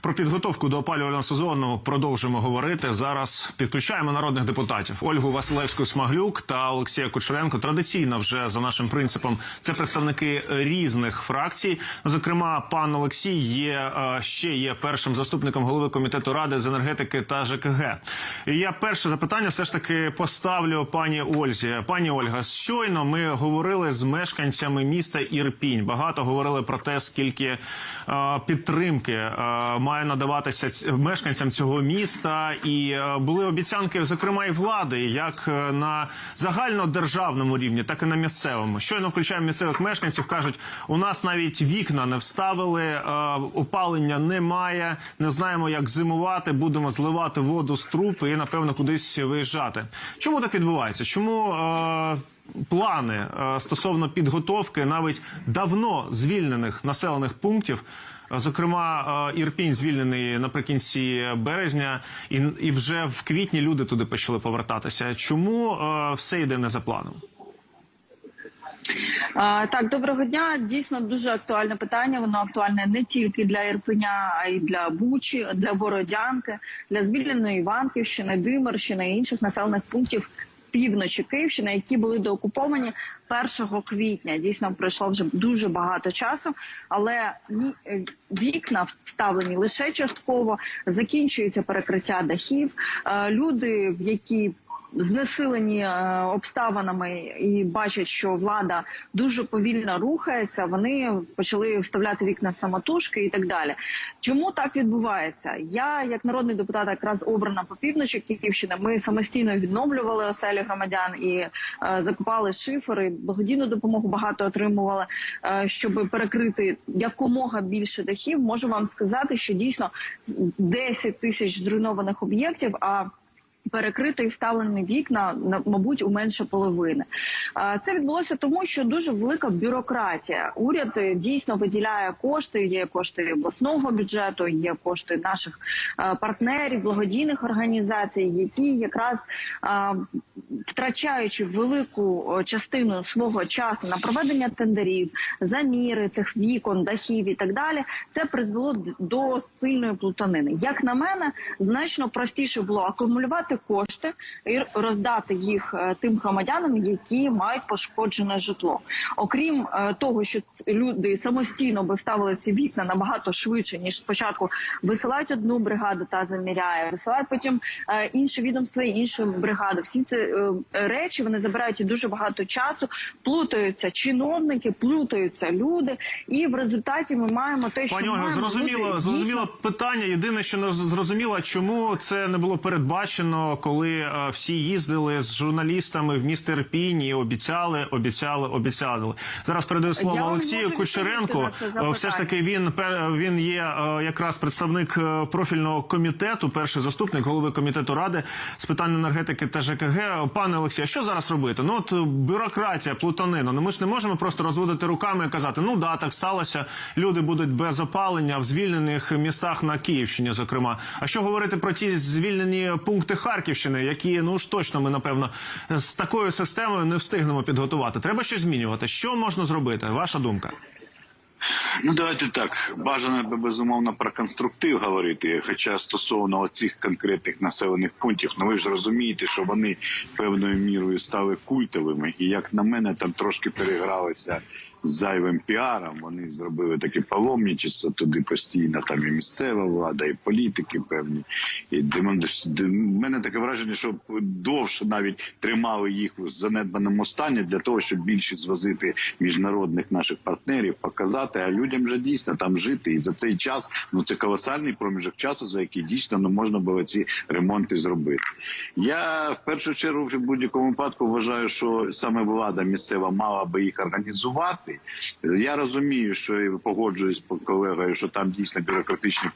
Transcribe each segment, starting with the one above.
Про підготовку до опалювального сезону продовжимо говорити. Зараз підключаємо народних депутатів Ольгу Василевську Смаглюк та Олексія Кучеренко. Традиційно вже за нашим принципом це представники різних фракцій. Зокрема, пан Олексій є е, ще є першим заступником голови комітету ради з енергетики та ЖКГ. І я перше запитання все ж таки поставлю пані Ользі. Пані Ольга, щойно ми говорили з мешканцями міста Ірпінь. Багато говорили про те, скільки е, підтримки е, має надаватися мешканцям цього міста, і е, були обіцянки, зокрема, і влади, як е, на загальнодержавному рівні, так і на місцевому. Щойно включаємо місцевих мешканців. кажуть, у нас навіть вікна не вставили, е, опалення немає. Не знаємо, як зимувати. Будемо зливати воду з труб і напевно кудись виїжджати. Чому так відбувається? Чому? Плани стосовно підготовки навіть давно звільнених населених пунктів, зокрема е, Ірпінь звільнений наприкінці березня, і, і вже в квітні люди туди почали повертатися. Чому е, все йде не за планом? Так, доброго дня. Дійсно дуже актуальне питання. Воно актуальне не тільки для Ірпеня, а й для Бучі, для Бородянки, для звільненої Іванківщини, Димирщини і інших населених пунктів півночі Київщини, які були доокуповані 1 квітня. Дійсно пройшло вже дуже багато часу, але е, вікна вставлені лише частково. Закінчується перекриття дахів. Е, Люди, які знесилені е, обставинами і бачать, що влада дуже повільно рухається. Вони почали вставляти вікна самотужки і так далі. Чому так відбувається? Я, як народний депутат, якраз обрана по півночі Київщини. Ми самостійно відновлювали оселі громадян і е, закупали шифери. Благодійну допомогу багато отримували, е, щоб перекрити якомога більше дахів. Можу вам сказати, що дійсно 10 тисяч зруйнованих об'єктів. А перекрито і вставлені вікна, на- мабуть, у менше половини. Це відбулося тому, що дуже велика бюрократія. Уряд е, дійсно виділяє кошти. Є кошти обласного бюджету, є кошти наших е, партнерів, благодійних організацій, які якраз втрачаючи велику частину свого часу на проведення тендерів, заміри цих вікон, дахів і так далі, це призвело до сильної плутанини. Як на мене, значно простіше було акумулювати кошти і роздати їх е, тим громадянам, які мають пошкоджене житло. Окрім е, того, що люди самостійно би вставили ці вікна набагато швидше ніж спочатку висилають одну бригаду та заміряє, висилають потім е, інше відомство і іншу бригаду. Всі ці речі вони забирають і дуже багато часу, плутаються чиновники, плутаються люди, і в результаті ми маємо те, що Пані Ольго, маємо зрозуміло, зрозуміло питання. Єдине, що не зрозуміло, чому це не було передбачено, коли е, всі їздили з журналістами в місто Ірпінь і обіцяли, обіцяли, обіцяли. Зараз передаю слово Я Олексію Кучеренку. Е, Все ж таки він він є е, якраз представник профільного комітету, перший заступник голови комітету ради з питань енергетики та ЖКГ. Пане Олексію, що зараз робити? Ну от бюрократія, плутанина. Ну ми ж не можемо просто розводити руками і казати, ну да, так сталося. Люди будуть без опалення в звільнених містах на Київщині, зокрема. А що говорити про ті звільнені пункти Харківщини, які ну ж точно ми напевно з такою системою не встигнемо підготувати? Треба щось змінювати. Що можна зробити? Ваша думка? Ну давайте так. Бажано би безумовно про конструктив говорити. Хоча стосовно цих конкретних населених пунктів, ну ви ж розумієте, що вони певною мірою стали культовими, і як на мене, там трошки перегралися зайвим піаром. Вони зробили таке паломничество туди постійно. Там і місцева влада, і політики певні. І в мене таке враження, що довше навіть тримали їх в занедбаному стані для того, щоб більше звозити міжнародних наших партнерів, показати, а людям вже дійсно там жити. І за цей час ну це колосальний проміжок часу, за який дійсно ну можна було ці ремонти зробити. Я в першу чергу в будь-якому випадку вважаю, що саме влада місцева мала би їх організувати. Я розумію, що і погоджуюсь з колегою, що там дійсно бюрократичні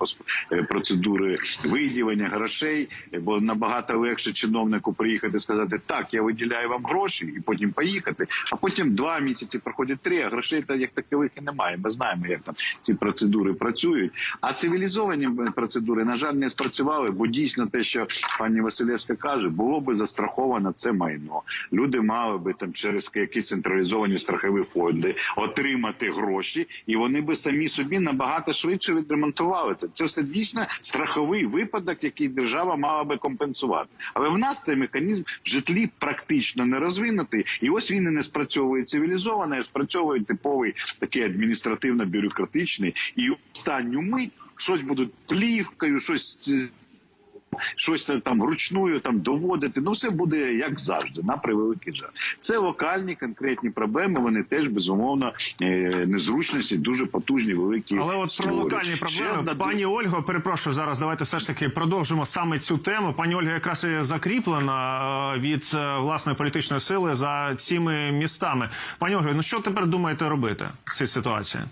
е, процедури виділення грошей, е, бо набагато легше чиновнику приїхати і сказати, так, я виділяю вам гроші, і потім поїхати. А потім два місяці проходять три, а грошей та як такових і немає. Ми знаємо, як там ці процедури працюють. А цивілізовані процедури, на жаль, не спрацювали, бо дійсно те, що пані Василевська каже, було би застраховано це майно. Люди мали би там через якісь централізовані страхові фонди отримати гроші, і вони би самі собі набагато швидше відремонтували це. Це все дійсно страховий випадок, який держава мала би компенсувати. Але в нас цей механізм в житлі практично не розвинутий, і ось він і не спрацьовує цивілізовано, а спрацьовує типовий такий адміністративно-бюрократичний. І останню мить щось будуть плівкою, щось. Щось там вручную там доводити, ну все буде як завжди, на превеликий жаль. Це локальні конкретні проблеми. Вони теж безумовно е, незручності, дуже потужні, великі. Але от про локальні Ще проблеми, одна пані Ольго, перепрошую зараз. Давайте все ж таки продовжимо саме цю тему. Пані Ольга якраз і закріплена е, від е, власної політичної сили за цими містами. Пані Ольго, ну що тепер думаєте робити з цією ситуацією?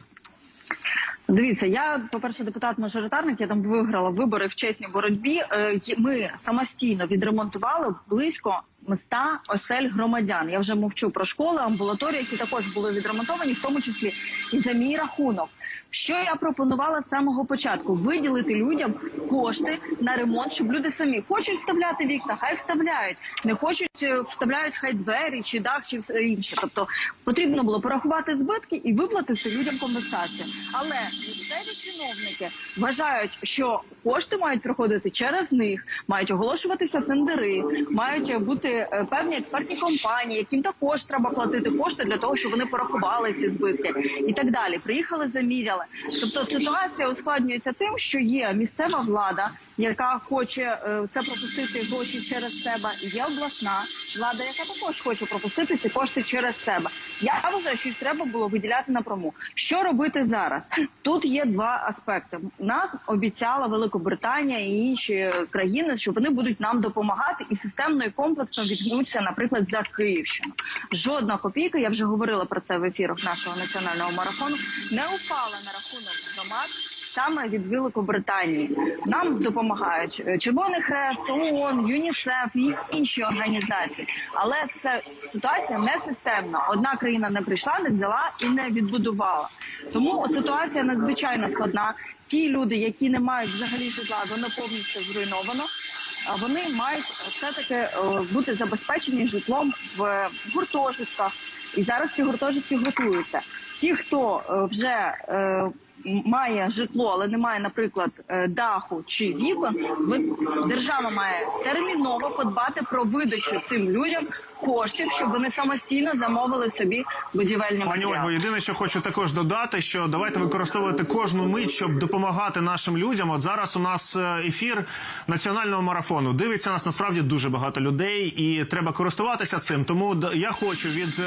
Дивіться, я, по-перше, депутат-мажоритарник, я там виграла вибори в чесній боротьбі. Е, Ми самостійно відремонтували близько ста осель громадян. Я вже мовчу про школи, амбулаторії, які також були відремонтовані, в тому числі і за мій рахунок. Що я пропонувала з самого початку? Виділити людям кошти на ремонт, щоб люди самі хочуть вставляти вікна, хай вставляють. Не хочуть е, вставляють хай двері чи дах, чи все інше. Тобто потрібно було порахувати збитки і виплатити людям компенсацію. Але місцеві чиновники вважають, що кошти мають проходити через них, мають оголошуватися тендери, мають бути е, певні експертні компанії, яким також треба платити кошти для того, щоб вони порахували ці збитки і так далі. Приїхали, заміряли. Тобто ситуація ускладнюється тим, що є місцева влада, яка хоче е, це пропустити гроші через себе. Є обласна влада, яка також хоче пропустити ці кошти через себе. Я вважаю, що їх треба було виділяти напряму. Що робити зараз? Тут є два аспекти. Нас обіцяла Великобританія і інші країни, що вони будуть нам допомагати і системно і комплексно відгнуться, наприклад, за Київщину. Жодна копійка, я вже говорила про це в ефірах нашого національного марафону, не упала на рахунок громад. Саме від Великобританії нам допомагають е, Червоний Хрест, ООН, ЮНІСЕФ і інші організації. Але це ситуація не системна. Одна країна не прийшла, не взяла і не відбудувала. Тому ситуація надзвичайно складна. Ті люди, які не мають взагалі житла, воно повністю зруйновано. А вони мають все таки бути забезпечені житлом в гуртожитках. І зараз ці гуртожитки готуються. Ті, хто е, вже е, має житло, але не має, наприклад, е, даху чи вікон, держава має терміново подбати про видачу цим людям коштів, щоб вони самостійно замовили собі будівельні Пані матеріали. Ольго, єдине, що хочу також додати, що давайте використовувати кожну мить, щоб допомагати нашим людям. От зараз у нас ефір національного марафону. Дивиться нас насправді дуже багато людей, і треба користуватися цим. Тому я хочу від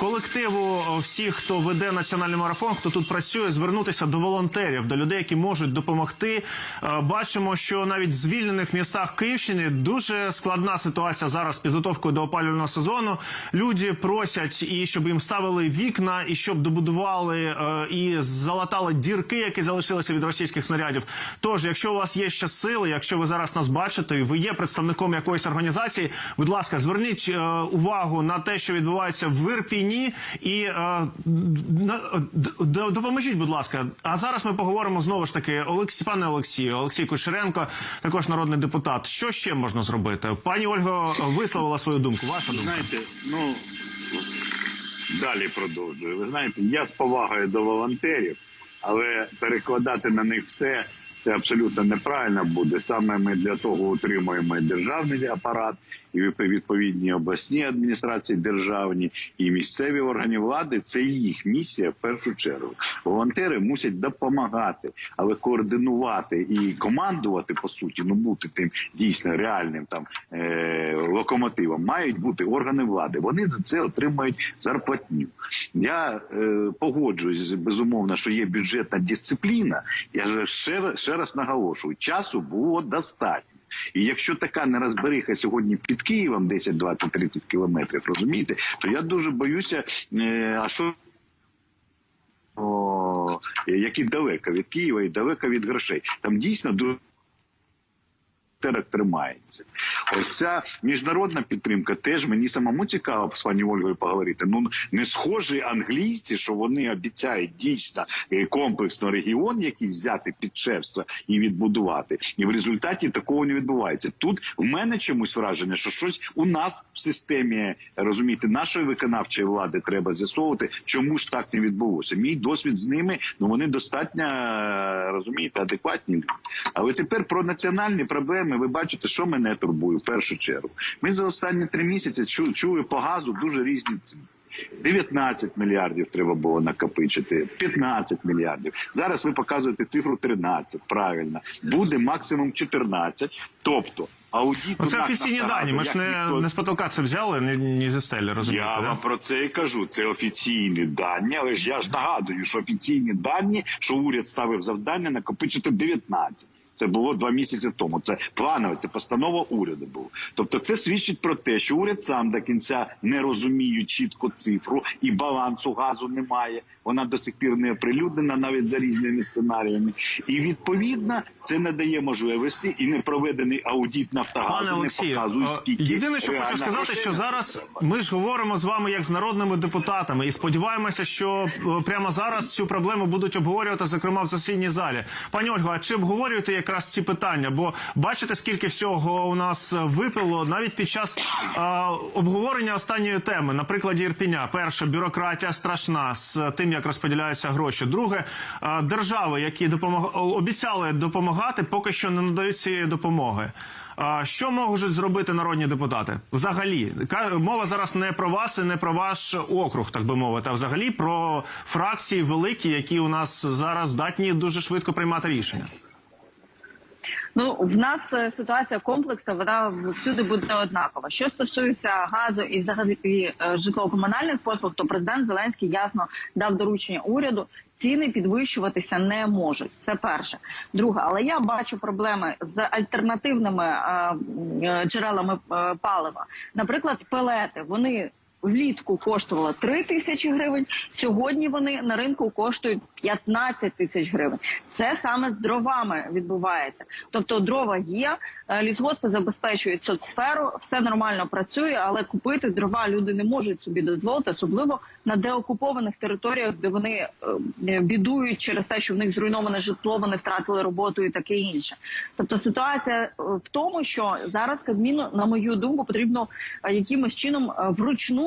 колективу всіх, хто веде національний марафон, хто тут працює, звернутися до волонтерів, до людей, які можуть допомогти. Е, Бачимо, що навіть в звільнених містах Київщини дуже складна ситуація зараз з підготовкою до опалювального сезону. Люди просять і щоб їм ставили вікна, і щоб добудували е, і залатали дірки, які залишилися від російських снарядів. Тож, якщо у вас є ще сили, якщо ви зараз нас бачите, і ви є представником якоїсь організації, будь ласка, зверніть е, увагу на те, що відбувається в Ірпіні, і допоможіть, будь ласка. А зараз ми поговоримо знову ж таки. Олексій, пане Олексію, Олексій Кучеренко, також народний депутат. Що ще можна зробити? Пані Ольго висловила свою думку. Ваша думка? знаєте, ну далі продовжую. Ви знаєте, я з повагою до волонтерів, але перекладати на них все це абсолютно неправильно буде. Саме ми для того утримуємо державний апарат, і відповідні обласні адміністрації, державні і місцеві органи влади. Це їх місія в першу чергу. Волонтери мусять допомагати, але координувати і командувати по суті, ну бути тим дійсно реальним там е- локомотивом, мають бути органи влади. Вони за це отримують зарплатню. Я е- погоджуюсь безумовно, що є бюджетна дисципліна. Я же ще, раз- ще раз наголошую, часу було достатньо. І якщо така нерозбериха сьогодні під Києвом 10, 20, 30 кілометрів, розумієте, то я дуже боюся, е, а що які далеко від Києва і далеко від грошей. Там дійсно дуже транспортерах тримається. Ось ця міжнародна підтримка теж мені самому цікаво з пані Ольгою поговорити. Ну не схожі англійці, що вони обіцяють дійсно е, комплексно регіон, який взяти під шефство і відбудувати. І в результаті такого не відбувається. Тут в мене чомусь враження, що щось у нас в системі розумієте, нашої виконавчої влади треба з'ясовувати, чому ж так не відбулося. Мій досвід з ними, ну вони достатньо е, розумієте, адекватні. Але тепер про національні проблеми. Ви бачите, що мене турбує в першу чергу. Ми за останні три місяці чу, чули по газу дуже різні ціни. 19 мільярдів треба було накопичити, 15 мільярдів. Зараз ви показуєте цифру 13, правильно. Буде максимум 14. Тобто аудит... у Оце офіційні дані. Ми ж не, ніхто- не з потолка це взяли, не, не зі стелі, розумієте? я да? вам про це і кажу. Це офіційні дані, але ж я ж нагадую, що офіційні дані, що уряд ставив завдання накопичити 19. Це було два місяці тому. Це планове, це постанова уряду була. Тобто, це свідчить про те, що уряд сам до кінця не розуміє чітко цифру і балансу газу немає. Вона до сих пір не оприлюднена навіть за різними сценаріями. І відповідно це не дає можливості і не проведений аудит Нафтогазу. Пане не показує скільки єдине, що хочу сказати, грошей що зараз ми ж говоримо з вами як з народними депутатами, і сподіваємося, що е, прямо зараз цю проблему будуть обговорювати, зокрема в засідній залі. Пані Ольго, а чи обговорюєте якраз ці питання? Бо бачите, скільки всього у нас випило навіть під час е, обговорення останньої теми, на прикладі Ірпіня. Перше, бюрократія страшна з тим, як розподіляються гроші. Друге, е, держави, які допомог... обіцяли допомагати, поки що не надають цієї допомоги. А Що можуть зробити народні депутати? Взагалі, мова зараз не про вас і не про ваш округ, так би мовити, а взагалі про фракції великі, які у нас зараз здатні дуже швидко приймати рішення. Ну в нас е, ситуація комплексна, вона всюди буде однакова. Що стосується газу і взагалі е, житлово-комунальних послуг, то президент Зеленський ясно дав доручення уряду. Ціни підвищуватися не можуть. Це перше. Друге, але я бачу проблеми з альтернативними е, джерелами палива. Наприклад, пелети вони. Влітку коштувало 3 тисячі гривень. Сьогодні вони на ринку коштують 15 тисяч гривень. Це саме з дровами відбувається. Тобто дрова є, е, лісгоспи забезпечують соцсферу, все нормально працює, але купити дрова люди не можуть собі дозволити, особливо на деокупованих територіях, де вони е, бідують через те, що в них зруйноване житло, вони втратили роботу і таке інше. Тобто ситуація е, в тому, що зараз Кабміну, на мою думку, потрібно якимось чином е,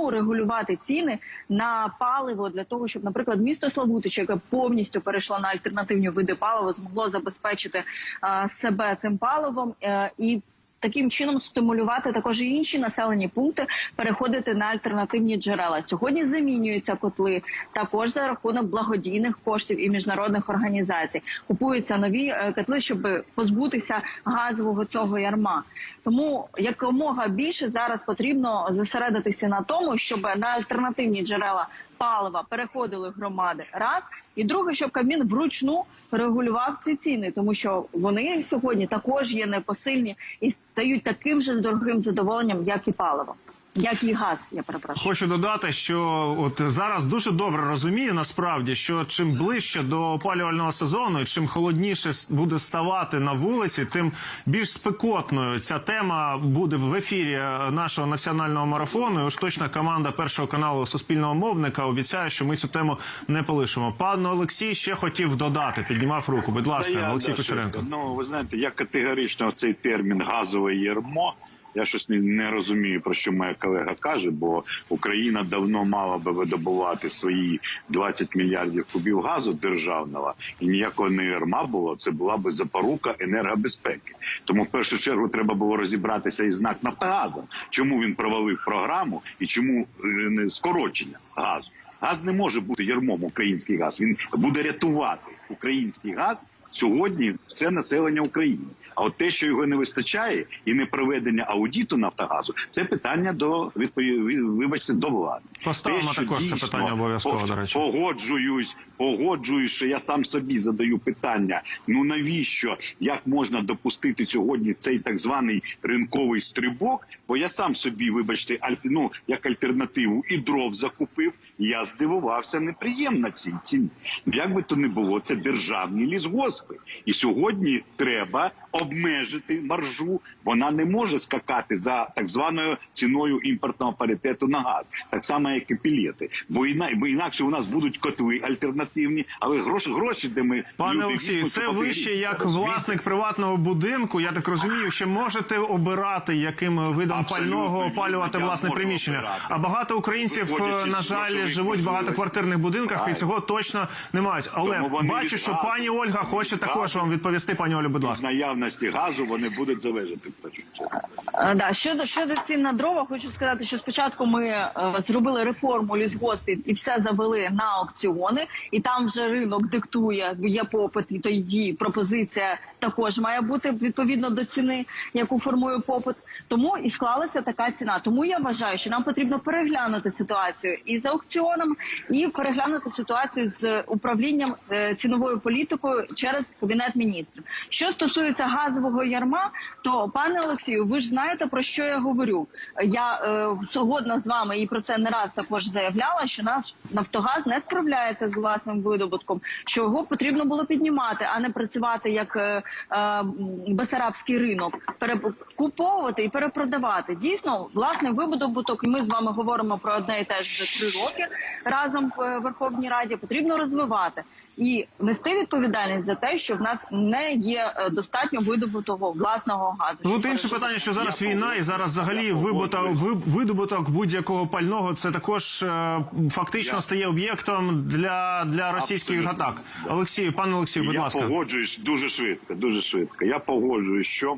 вручну регулювати ціни на паливо для того, щоб, наприклад, місто Славутич, яке повністю перейшло на альтернативні види палива, змогло забезпечити е, себе цим паливом е, і. Таким чином стимулювати також інші населені пункти переходити на альтернативні джерела. Сьогодні замінюються котли також за рахунок благодійних коштів і міжнародних організацій. Купуються нові е, котли, щоб позбутися газового цього ярма. Тому якомога більше зараз потрібно зосередитися на тому, щоб на альтернативні джерела палива переходили громади. Раз і друге, щоб Кабмін вручну регулював ці ціни, тому що вони сьогодні також є непосильні і стають таким же дорогим задоволенням, як і паливо, як і газ. Я перепрошую. Хочу додати, що от зараз дуже добре розумію насправді, що чим ближче до опалювального сезону, і чим холодніше буде ставати на вулиці, тим більш спекотною ця тема буде в ефірі е, нашого національного марафону. І уж точно команда першого каналу Суспільного мовника обіцяє, що ми цю тему не полишимо. Пан Олексій ще хотів додати, піднімав руку. Будь ласка, я, Олексій да, Кучеренко. Ну ви знаєте, я категорично цей термін газове ярмо. Я щось не, розумію про що моя колега каже, бо Україна давно мала би видобувати свої 20 мільярдів кубів газу державного, і ніякого не ярма було. Це була би запорука енергобезпеки. Тому в першу чергу треба було розібратися із знак Нафтогазом, чому він провалив програму і чому е, не скорочення газу. Газ не може бути ярмом український газ. Він буде рятувати український газ сьогодні. Все населення України. А от те, що його не вистачає, і не проведення аудіту Нафтогазу, це питання до вибачте, до влади. Поставимо Те, також це питання обов'язково, до речі. Погоджуюсь, погоджуюсь, що я сам собі задаю питання. Ну навіщо як можна допустити сьогодні цей так званий ринковий стрибок? Бо я сам собі, вибачте, аль, ну, як альтернативу і дров закупив. я здивувався неприємно цій ціні. Ну, Як би то не було, це державні лісгоспи. І сьогодні треба обмежити маржу. Вона не може скакати за так званою ціною імпортного паритету на газ, так само як і пілети. Бо іна, бо інакше у нас будуть котли альтернативні, але гроші, гроші, де ми Пане Олексію, це ви ще як власник приватного будинку. Я так розумію, що можете обирати, яким видом Абсолютно пального опалювати власне приміщення. обирати. А багато українців, Виходячи е, на жаль, живуть в багатоквартирних будинках і цього точно не мають. Але бачу, що пані Ольга хоче також вам відповісти. Пані Олю, будь ласка. Наявності газу вони будуть залежати в першу чергу. Е, Да, щодо щодо цін на дрова, хочу сказати, що спочатку ми е, зробили реформу лісгоспів і все завели на аукціони, і там вже ринок диктує, є попит, і тоді пропозиція також має бути відповідно до ціни, яку формує попит. Тому і склалася така ціна. Тому я вважаю, що нам потрібно переглянути ситуацію і з аукціоном, і переглянути ситуацію з управлінням е, ціновою політикою через кабінет міністрів. Що стосується газового ярма, то пане Олексію, ви ж знаєте про що я говорю. Я е, згодна з вами і про це не раз також заявляла, що наш Нафтогаз не справляється з власним видобутком, що його потрібно було піднімати, а не працювати як е, е, бесарабський ринок, перекуповувати і перепродавати. Дійсно, власний видобуток, і ми з вами говоримо про одне і те ж вже три роки разом в е, Верховній Раді. Потрібно розвивати і нести відповідальність за те, що в нас не є е, достатньо видобутого власного газу. Ну, от інше питання, що зараз Я війна, і зараз взагалі я вибуток, видобуток будь-якого пального це також е, фактично Я- стає об'єктом для, для російських Абсолютно. атак. Олексію, пане Олексію, будь я ласка. погоджуюсь дуже швидко, дуже швидко. Я погоджуюсь, що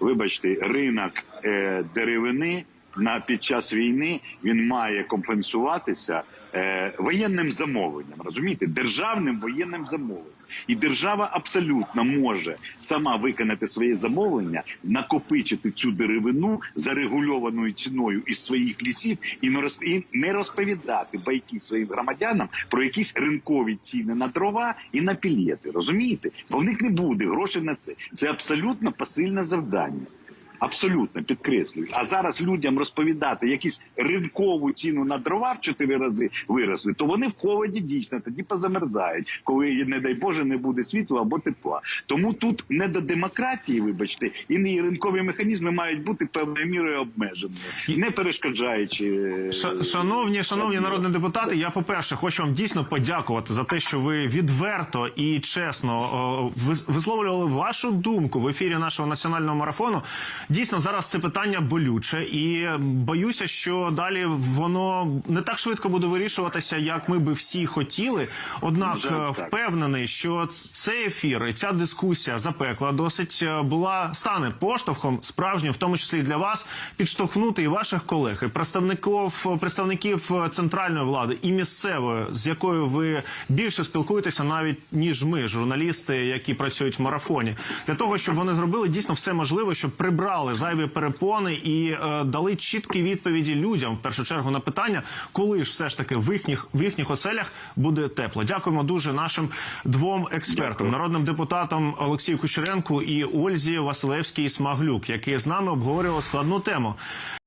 вибачте, ринок е, деревини на під час війни він має компенсуватися е, воєнним замовленням. Розумієте, державним воєнним замовленням. І держава абсолютно може сама виконати своє замовлення, накопичити цю деревину за регульованою ціною із своїх лісів і не розповідати байки своїм громадянам про якісь ринкові ціни на дрова і на пілети. Розумієте? Бо в них не буде грошей на це. Це абсолютно посильне завдання. Абсолютно підкреслюю. А зараз людям розповідати якісь ринкову ціну на дрова в чотири рази виросли, то вони в холоді дійсно тоді позамерзають, коли, не дай Боже, не буде світла або тепла. Тому тут не до демократії, вибачте, і не ринкові механізми мають бути певною мірою обмеженими, не перешкоджаючи. Ша- Шановні, шановні народні депутати, я по перше хочу вам дійсно подякувати за те, що ви відверто і чесно висловлювали вашу думку в ефірі нашого національного марафону. Дійсно, зараз це питання болюче, і боюся, що далі воно не так швидко буде вирішуватися, як ми би всі хотіли. Однак жаль, е, впевнений, що цей ефір і ця дискусія запекла досить е, була стане поштовхом справжнім, в тому числі і для вас, підштовхнути і ваших колег, і представників представників центральної влади і місцевої, з якою ви більше спілкуєтеся, навіть ніж ми, журналісти, які працюють в марафоні, для того, щоб вони зробили дійсно все можливе, щоб прибрали зайві перепони і е, дали чіткі відповіді людям в першу чергу на питання, коли ж все ж таки в їхніх в їхніх оселях буде тепло. Дякуємо дуже нашим двом експертам, народним депутатам Олексію Кучеренку і Ользі Василевській Смаглюк, які з нами обговорювали складну тему.